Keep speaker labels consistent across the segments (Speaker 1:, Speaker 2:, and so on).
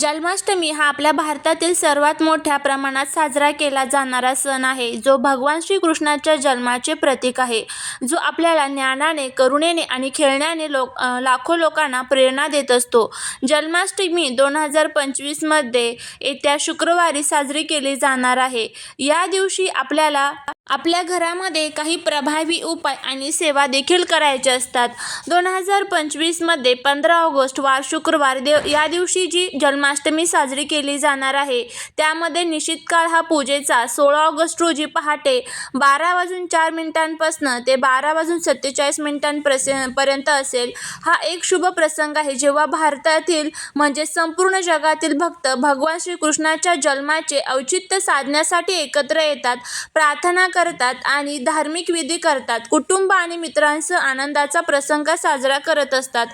Speaker 1: जन्माष्टमी हा आपल्या भारतातील सर्वात मोठ्या प्रमाणात साजरा केला जाणारा सण आहे. जो भगवान श्रीकृष्णाच्या जन्माचे प्रतीक आहे. जो आपल्याला ज्ञानाने करुणेने आणि खेळण्याने लोक लाखो लोकांना प्रेरणा देत असतो. जन्माष्टमी दोन हजार पंचवीसमध्ये येत्या शुक्रवारी साजरी केली जाणार आहे. या दिवशी आपल्याला आपल्या घरामध्ये काही प्रभावी उपाय आणि सेवा देखील करायचे असतात. दोन हजार पंचवीसमध्ये पंधरा ऑगस्ट वार शुक्रवार देव या दिवशी जी जन्माष्टमी साजरी केली जाणार आहे त्यामध्ये निश्चित काळ हा पूजेचा सोळा ऑगस्ट रोजी पहाटे बारा वाजून चार मिनिटांपासनं ते बारा वाजून सत्तेचाळीस मिनिटांप्रस पर्यंत असेल. हा एक शुभ प्रसंग आहे जेव्हा भारतातील म्हणजे संपूर्ण जगातील भक्त भगवान श्रीकृष्णाच्या जन्माचे औचित्य साधण्यासाठी एकत्र येतात. प्रार्थना करतात आणि धार्मिक विधी करतात. कुटुंब आणि मित्रांसह आनंदाचा प्रसंग साजरा करत असतात.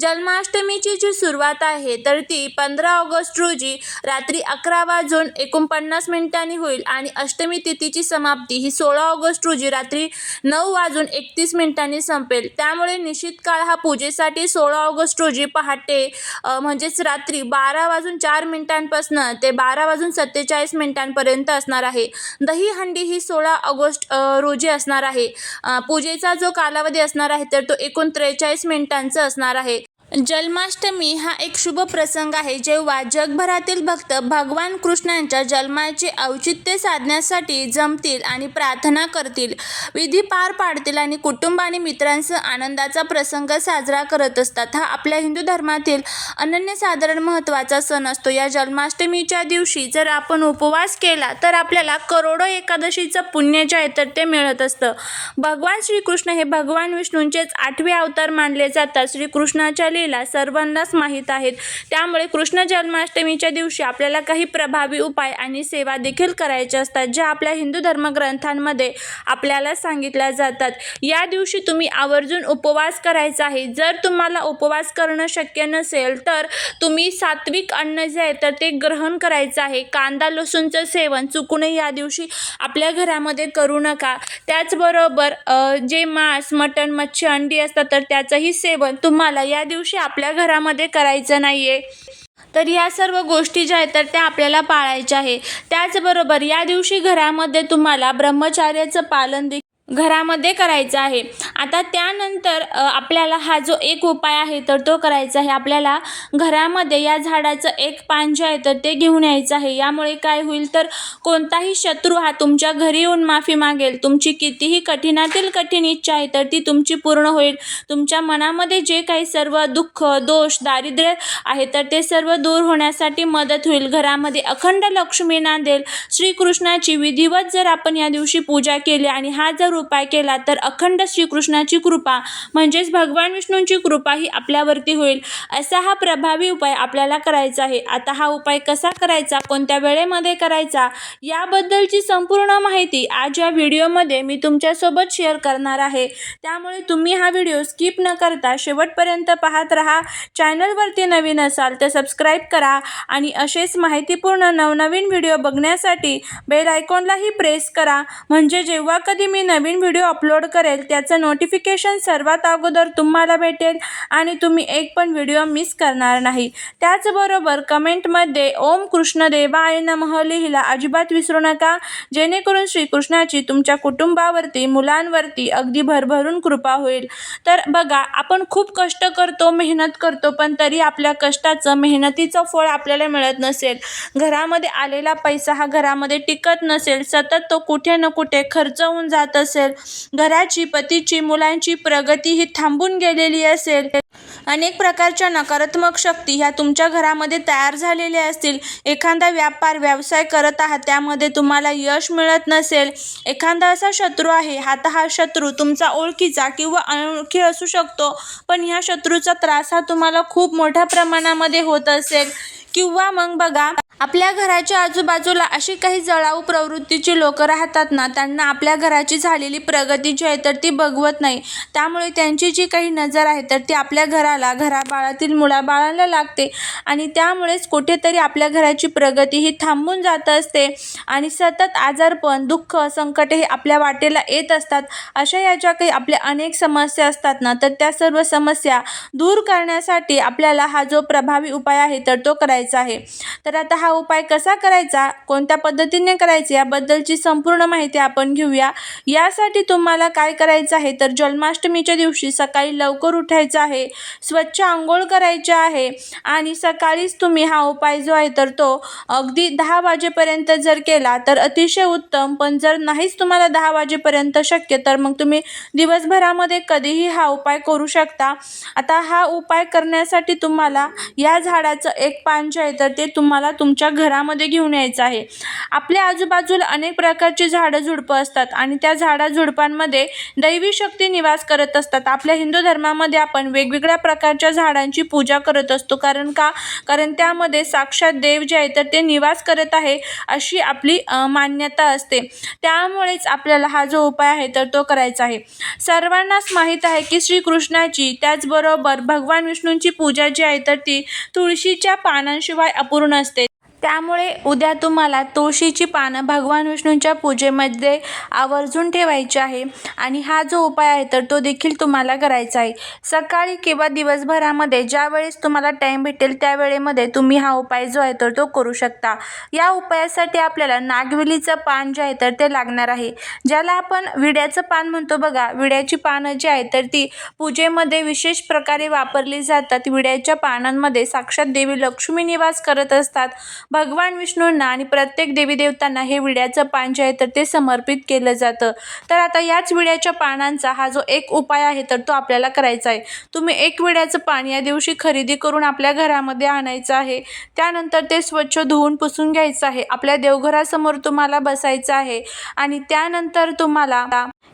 Speaker 1: जन्माष्टमीची जी सुरुवात आहे तर ती पंधरा ऑगस्ट रोजी रात्री अकरा वाजून एकोणपन्नास मिनिटांनी होईल आणि अष्टमी तिथीची समाप्ती ही सोळा ऑगस्ट रोजी रात्री नऊ वाजून एकतीस मिनिटांनी संपेल. त्यामुळे निश्चित काळ हा पूजेसाठी सोळा ऑगस्ट रोजी पहाटे म्हणजेच रात्री बारा वाजून चार मिनिटांपासून ते बारा वाजून सत्तेचाळीस मिनिटांपर्यंत असणार आहे. दहीहंडी ही सोळा ऑगस्ट रोजी असणार आहे. पूजेचा जो कालावधी असणार आहे तर तो एकूण त्रेचाळीस मिनिटांचा असणार आहे. जन्माष्टमी हा एक शुभ प्रसंग आहे जेव्हा जगभरातील भक्त भगवान कृष्णांच्या जन्माचे औचित्य साधण्यासाठी जमतील आणि प्रार्थना करतील. विधी पार पाडतील आणि कुटुंब आणि मित्रांसह आनंदाचा प्रसंग साजरा करत असतात. हा आपल्या हिंदू धर्मातील अनन्यसाधारण महत्त्वाचा सण असतो. या जन्माष्टमीच्या दिवशी जर आपण उपवास केला तर आपल्याला करोडो एकादशीचं पुण्य जे आहे तर ते मिळत असतं. भगवान श्रीकृष्ण हे भगवान विष्णूंचेच आठवे अवतार मानले जातात. श्रीकृष्णाच्या लीला सर्वांनाच माहीत आहेत. त्यामुळे कृष्ण जन्माष्टमीच्या दिवशी आपल्याला काही प्रभावी उपाय आणि सेवा देखील करायच्या असतात ज्या आपल्या हिंदू धर्मग्रंथांमध्ये आपल्याला सांगितल्या जातात. या दिवशी तुम्ही आवर्जून उपवास करायचा आहे. जर तुम्हाला उपवास करणं शक्य नसेल तर तुम्ही सात्विक अन्न जे आहे तर ते ग्रहण करायचं आहे. कांदा लसूणचं सेवन चुकूनही या दिवशी आपल्या घरामध्ये करू नका. त्याचबरोबर जे मांस मटण मच्छी अंडी असतात तर त्याचंही सेवन तुम्हाला या दिवशी आपल्या घरामध्ये करायचं नाही आहे तर या सर्व गोष्टी ज्या आहेत तर त्या आपल्याला पाळायच्या आहे. त्याचबरोबर या दिवशी घरामध्ये तुम्हाला ब्रह्मचार्याचं पालन देखील घरामध्ये करायचं आहे. आता त्यानंतर आपल्याला हा जो एक उपाय आहे तर तो करायचा आहे. आपल्याला घरामध्ये या झाडाचं एक पान जे आहे तर ते घेऊन यायचं आहे. यामुळे काय होईल तर कोणताही शत्रू हा तुमच्या घरी येऊन माफी मागेल. तुमची कितीही कठीणातील कठीण इच्छा आहे तर ती तुमची पूर्ण होईल. तुमच्या मनामध्ये जे काही सर्व दुःख दोष दारिद्र्य आहे तर ते सर्व दूर होण्यासाठी मदत होईल. घरामध्ये अखंड लक्ष्मी नांदेल. श्रीकृष्णाची विधिवत जर आपण या दिवशी पूजा केली आणि हा जर उपाय केला तर अखंड श्रीकृष्णाची कृपा म्हणजेच भगवान विष्णूंची कृपा ही आपल्यावरती होईल. असा हा प्रभावी उपाय आपल्याला करायचा आहे. आता हा उपाय कसा करायचा कोणत्या वेळेमध्ये करायचा याबद्दलची संपूर्ण माहिती आज या व्हिडिओमध्ये मी तुमच्यासोबत शेअर करणार आहे. त्यामुळे तुम्ही हा व्हिडिओ स्किप न करता शेवटपर्यंत पाहत राहा. चॅनलवरती नवीन असाल तर सबस्क्राईब करा आणि असेच माहितीपूर्ण नवनवीन व्हिडिओ बघण्यासाठी बेल आयकॉनलाही प्रेस करा. म्हणजे जेव्हा कधी मी नवीन व्हिडिओ अपलोड करेल त्याचं नोटिफिकेशन सर्वात अगोदर तुम्हाला भेटेल आणि तुम्ही एक पण व्हिडिओ मिस करणार नाही. त्याचबरोबर कमेंटमध्ये ओम कृष्णदेवाय नमः लिहिला अजिबात विसरू नका. जेणेकरून श्रीकृष्णाची तुमच्या कुटुंबावरती मुलांवरती अगदी भरभरून कृपा होईल. तर बघा आपण खूप कष्ट करतो मेहनत करतो पण तरी आपल्या कष्टाचं मेहनतीचं फळ आपल्याला मिळत नसेल. घरामध्ये आलेला पैसा हा घरामध्ये टिकत नसेल. सतत तो कुठे ना कुठे खर्च होऊन जात असेल. घराची पतीची मुलांची प्रगती ही थांबून गेलेली असेल. अनेक प्रकारच्या नकारात्मक शक्ती ह्या तुमच्या घरामध्ये तयार झालेल्या असतील. एखादा व्यापार व्यवसाय करत आहात त्यामध्ये तुम्हाला यश मिळत नसेल. एखादा असा शत्रू आहे आता हा शत्रू तुमचा ओळखीचा किंवा अनोळखी असू शकतो पण ह्या शत्रूचा त्रास हा तुम्हाला खूप मोठ्या प्रमाणामध्ये होत असेल. किंवा मग बघा आपल्या घराच्या आजूबाजूला अशी काही जळाऊ प्रवृत्तीची लोक राहतात ना त्यांना आपल्या घराची झालेली प्रगती जी आहे तर ती बघवत नाही. त्यामुळे त्यांची जी काही नजर आहे तर ती आपल्या घराला घराबाळातील मुलाबाळांना लागते आणि त्यामुळेच कुठेतरी आपल्या घराची प्रगती ही थांबून जात असते आणि सतत आजारपण दुःख संकट हे आपल्या वाटेला येत असतात. अशा या ज्या काही आपल्या अनेक समस्या असतात ना तर त्या सर्व समस्या दूर करण्यासाठी आपल्याला हा जो प्रभावी उपाय आहे तर तो करायचा आहे. तर आता हा उपाय कसा करायचा? कोणत्या पद्धतीने करायचा? याबद्दलची संपूर्ण माहिती आपण घेऊया. यासाठी तुम्हाला काय करायचं आहे? तर जन्माष्टमीच्या दिवशी सकाळी लवकर उठायचं आहे. स्वच्छ आंघोळ करायचे आहे. आणि सकाळीच तुम्ही हा उपाय जो आहे तर तो अगदी दहा वाजेपर्यंत जर केला तर अतिशय उत्तम. पण जर नाहीच तुम्हाला दहा वाजेपर्यंत शक्य तर मग तुम्ही दिवसभरामध्ये कधीही हा उपाय करू शकता. आता हा उपाय करण्यासाठी तुम्हाला या झाडाचं एक पान जे आहे तर ते तुम्हाला तुमच्या घरामध्ये घेऊन यायचं आहे. आपल्या आजूबाजूला अनेक प्रकारची झाडं झुडपं असतात आणि त्या झाडा झुडपांमध्ये दैवी शक्ती निवास करत असतात. आपल्या हिंदू धर्मामध्ये आपण वेगवेगळ्या प्रकारच्या झाडांची पूजा करत असतो. कारण का? कारण त्यामध्ये साक्षात देव जे आहे तर ते निवास करत आहे अशी आपली मान्यता असते. त्यामुळेच आपल्याला हा जो उपाय आहे तर तो करायचा आहे. सर्वांनाच माहीत आहे की श्रीकृष्णाची त्याचबरोबर भगवान विष्णूंची पूजा जी आहे तर ती तुळशीच्या पानां पानांशिवाय अपूर्ण असते त्यामुळे उद्या तुम्हाला तुळशीची पानं भगवान विष्णूंच्या पूजेमध्ये आवर्जून ठेवायची आहे. आणि हा जो उपाय आहे तर तो देखील तुम्हाला करायचा आहे. सकाळी किंवा दिवसभरामध्ये ज्यावेळेस तुम्हाला टाईम भेटेल त्यावेळेमध्ये तुम्ही हा उपाय जो आहे तर तो करू शकता. या उपायासाठी आपल्याला नागवेलीचं पान जे आहे तर ते लागणार आहे. ज्याला आपण विड्याचं पान म्हणतो बघा विड्याची पानं जी आहेत तर ती पूजेमध्ये विशेष प्रकारे वापरली जातात. विड्याच्या पानांमध्ये साक्षात देवी लक्ष्मी निवास करत असतात. भगवान विष्णूंना आणि प्रत्येक देवी देवतांना हे विड्याचं पान जे आहे तर ते समर्पित केलं जातं. तर आता याच विड्याच्या पानांचा हा जो एक उपाय आहे तर तो आपल्याला करायचा आहे. तुम्ही एक विड्याचं पान या दिवशी खरेदी करून आपल्या घरामध्ये आणायचं आहे. त्यानंतर ते स्वच्छ धुवून पुसून घ्यायचं आहे. आपल्या देवघरासमोर तुम्हाला बसायचं आहे. आणि त्यानंतर तुम्हाला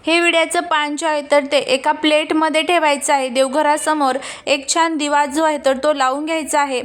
Speaker 1: हे विड्याचं पान जे आहे तर ते एका प्लेटमध्ये ठेवायचं आहे. देवघरासमोर एक छान दिवा जो आहे तर तो लावून घ्यायचा आहे.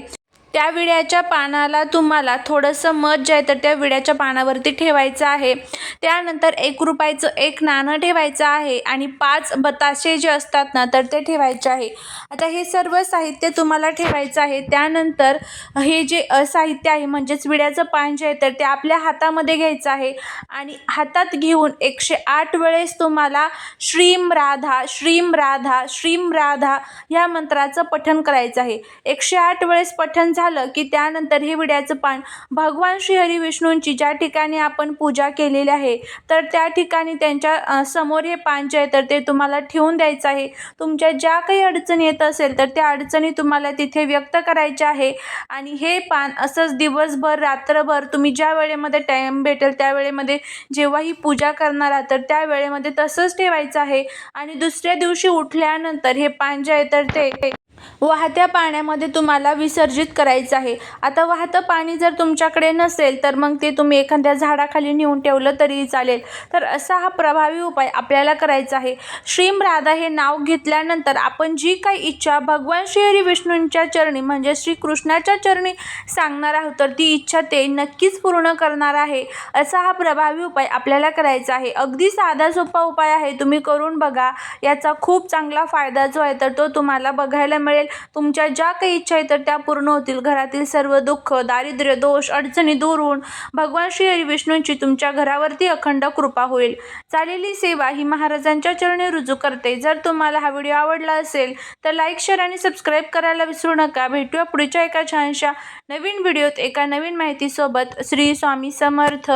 Speaker 1: त्या विड्याच्या पानाला तुम्हाला थोडंसं मध जे आहे तर त्या विड्याच्या पानावरती ठेवायचं आहे. त्यानंतर एक रुपयाचं एक नाणं ठेवायचं आहे आणि पाच बताशे जे असतात ना तर ते ठेवायचे आहे. आता हे सर्व साहित्य तुम्हाला ठेवायचं आहे. त्यानंतर हे जे साहित्य आहे म्हणजेच विड्याचं पान जे आहे तर ते आपल्या हातामध्ये घ्यायचं आहे आणि हातात घेऊन एकशे आठ वेळेस तुम्हाला श्रीम राधा श्रीम राधा श्रीम राधा या मंत्राचं पठण करायचं आहे. एकशे आठ वेळेस पठण झालं की त्यानंतर हे विड्याचं पान भगवान श्रीहरी विष्णूंची ज्या ठिकाणी आपण पूजा केलेली आहे तर त्या ठिकाणी त्यांच्यासमोर हे पान जे आहे तर ते तुम्हाला ठेवून द्यायचं आहे. तुमच्या ज्या काही अडचणी येत असेल तर त्या अडचणी तुम्हाला तिथे व्यक्त करायच्या आहे. आणि हे पान असंच दिवसभर रात्रभर तुम्ही ज्या वेळेमध्ये टाईम भेटेल त्या वेळेमध्ये जेव्हा ही पूजा करणार आहात तर त्या वेळेमध्ये तसंच ठेवायचं आहे. आणि दुसऱ्या दिवशी उठल्यानंतर हे पान जे आहे तर ते वाहत्या पाण्यामध्ये तुम्हाला विसर्जित करायचं आहे. आता वाहतं पाणी जर तुमच्याकडे नसेल तर मग ते तुम्ही एखाद्या झाडाखाली नेऊन ठेवलं तरीही चालेल. तर असा हा प्रभावी उपाय आपल्याला करायचा आहे. श्रीम राधा हे नाव घेतल्यानंतर आपण जी काही इच्छा भगवान श्रीहरी विष्णूंच्या चरणी म्हणजे श्रीकृष्णाच्या चरणी सांगणार आहोत तर ती इच्छा ते नक्कीच पूर्ण करणार आहे. असा हा प्रभावी उपाय आपल्याला करायचा आहे. अगदी साधा सोपा उपाय आहे. तुम्ही करून बघा. याचा खूप चांगला फायदा जो आहे तर तो तुम्हाला बघायला मिळेल. तुमच्या ज्या काही इच्छा आहे तर त्या पूर्ण होतील. घरातील सर्व दुःख दारिद्र्य दोष अडचणी दूर होऊन भगवान श्री हरी विष्णूंची तुमच्या घरावरती अखंड कृपा होईल. चालेली सेवा ही महाराजांच्या चरणी रुजू करते. जर तुम्हाला हा व्हिडिओ आवडला असेल तर लाईक शेअर आणि सबस्क्राईब करायला विसरू नका. भेटूया पुढच्या एका छानशा नवीन व्हिडिओत एका नवीन माहितीसोबत. श्री स्वामी समर्थ.